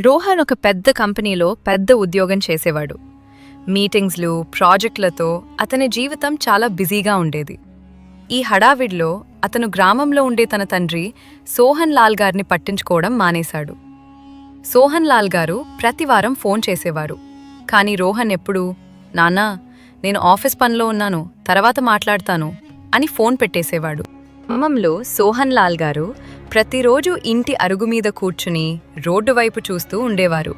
రోహన్ ఒక పెద్ద కంపెనీలో పెద్ద ఉద్యోగం చేసేవాడు. మీటింగ్స్లు ప్రాజెక్టులతో అతని జీవితం చాలా బిజీగా ఉండేది. ఈ హడావిడిలో అతను గ్రామంలో ఉండే తన తండ్రి సోహన్ లాల్ గారిని పట్టించుకోవడం మానేశాడు. సోహన్ లాల్ గారు ప్రతివారం ఫోన్ చేసేవారు. కానీ రోహన్ ఎప్పుడూ నాన్నా నేను ఆఫీస్ పనిలో ఉన్నాను తర్వాత మాట్లాడతాను అని ఫోన్ పెట్టేసేవాడు. ఖమ్మంలో సోహన్ లాల్ గారు ప్రతిరోజు ఇంటి అరుగు మీద కూర్చుని రోడ్డు వైపు చూస్తూ ఉండేవారు.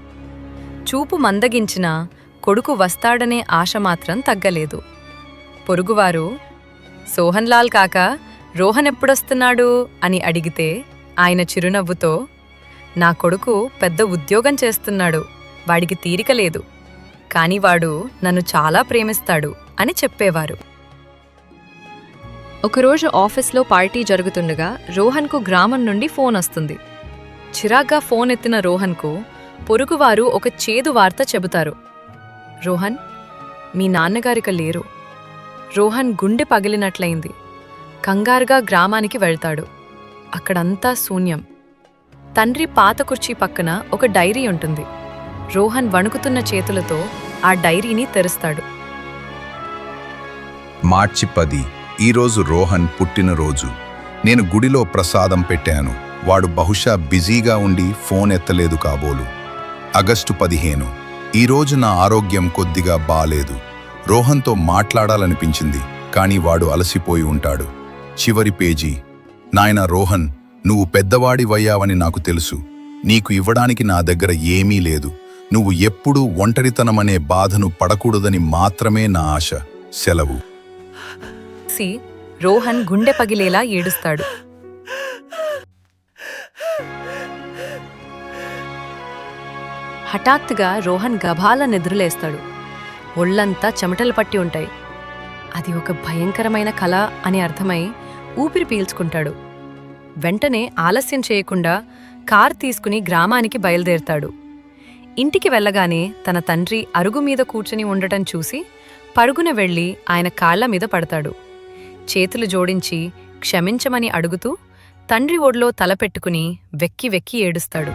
చూపు మందగించినా కొడుకు వస్తాడనే ఆశ మాత్రం తగ్గలేదు. పొరుగువారు సోహన్ లాల్ కాక రోహన్ ఎప్పుడొస్తున్నాడు? అని అడిగితే ఆయన చిరునవ్వుతో నా కొడుకు పెద్ద ఉద్యోగం చేస్తున్నాడు వాడికి తీరిక లేదు. కాని వాడు నన్ను చాలా ప్రేమిస్తాడు అని చెప్పేవారు. ఒకరోజు ఆఫీస్లో పార్టీ జరుగుతుండగా రోహన్కు గ్రామం నుండి ఫోన్ వస్తుంది. చిరాగ్గా ఫోన్ ఎత్తిన రోహన్కు పొరుగువారు ఒక చేదు వార్త చెబుతారు. రోహన్ మీ నాన్నగారిక లేరు. రోహన్ గుండె పగిలినట్లయింది. కంగారుగా గ్రామానికి వెళ్తాడు. అక్కడంతా శూన్యం. తండ్రి పాత కుర్చీ పక్కన ఒక డైరీ ఉంటుంది. రోహన్ వణుకుతున్న చేతులతో ఆ డైరీని తెరుస్తాడు. మార్చి పది. ఈరోజు రోహన్ పుట్టినరోజు నేను గుడిలో ప్రసాదం పెట్టాను. వాడు బహుశా బిజీగా ఉండి ఫోన్ ఎత్తలేదు కాబోలు. ఆగస్టు పదిహేను. ఈరోజు నా ఆరోగ్యం కొద్దిగా బాలేదు. రోహన్తో మాట్లాడాలనిపించింది కానీ వాడు అలసిపోయి ఉంటాడు. చివరి పేజీ. నాయన రోహన్ నువ్వు పెద్దవాడివయ్యావని నాకు తెలుసు. నీకు ఇవ్వడానికి నా దగ్గర ఏమీ లేదు. నువ్వు ఎప్పుడూ ఒంటరితనమనే బాధను పడకూడదని మాత్రమే నా ఆశ. సెలవు. చూసి రోహన్ గుండె పగిలేలా ఏడుస్తాడు. హఠాత్తుగా రోహన్ గభాల నిద్రలేస్తాడు. ఒళ్ళంతా చెమటలు పట్టి ఉంటాయి. అది ఒక భయంకరమైన కళ అని అర్థమై ఊపిరి పీల్చుకుంటాడు. వెంటనే ఆలస్యం చేయకుండా కార్ తీసుకుని గ్రామానికి బయలుదేరతాడు. ఇంటికి వెళ్ళగానే తన తండ్రి అరుగు మీద కూర్చుని ఉండటం చూసి పరుగున వెళ్ళి ఆయన కాళ్ళ మీద పడతాడు. చేతులు జోడించి క్షమించమని అడుగుతూ తండ్రి ఒడిలో తలపెట్టుకుని వెక్కి వెక్కి ఏడుస్తాడు.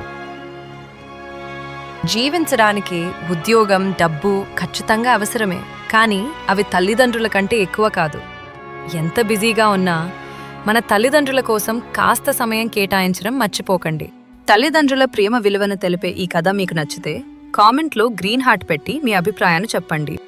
జీవించడానికి ఉద్యోగం డబ్బు ఖచ్చితంగా అవసరమే కానీ అవి తల్లిదండ్రుల కంటే ఎక్కువ కాదు. ఎంత బిజీగా ఉన్నా మన తల్లిదండ్రుల కోసం కాస్త సమయం కేటాయించడం మర్చిపోకండి. తల్లిదండ్రుల ప్రేమ విలువను తెలిపే ఈ కథ మీకు నచ్చితే కామెంట్లో గ్రీన్ హార్ట్ పెట్టి మీ అభిప్రాయాన్ని చెప్పండి.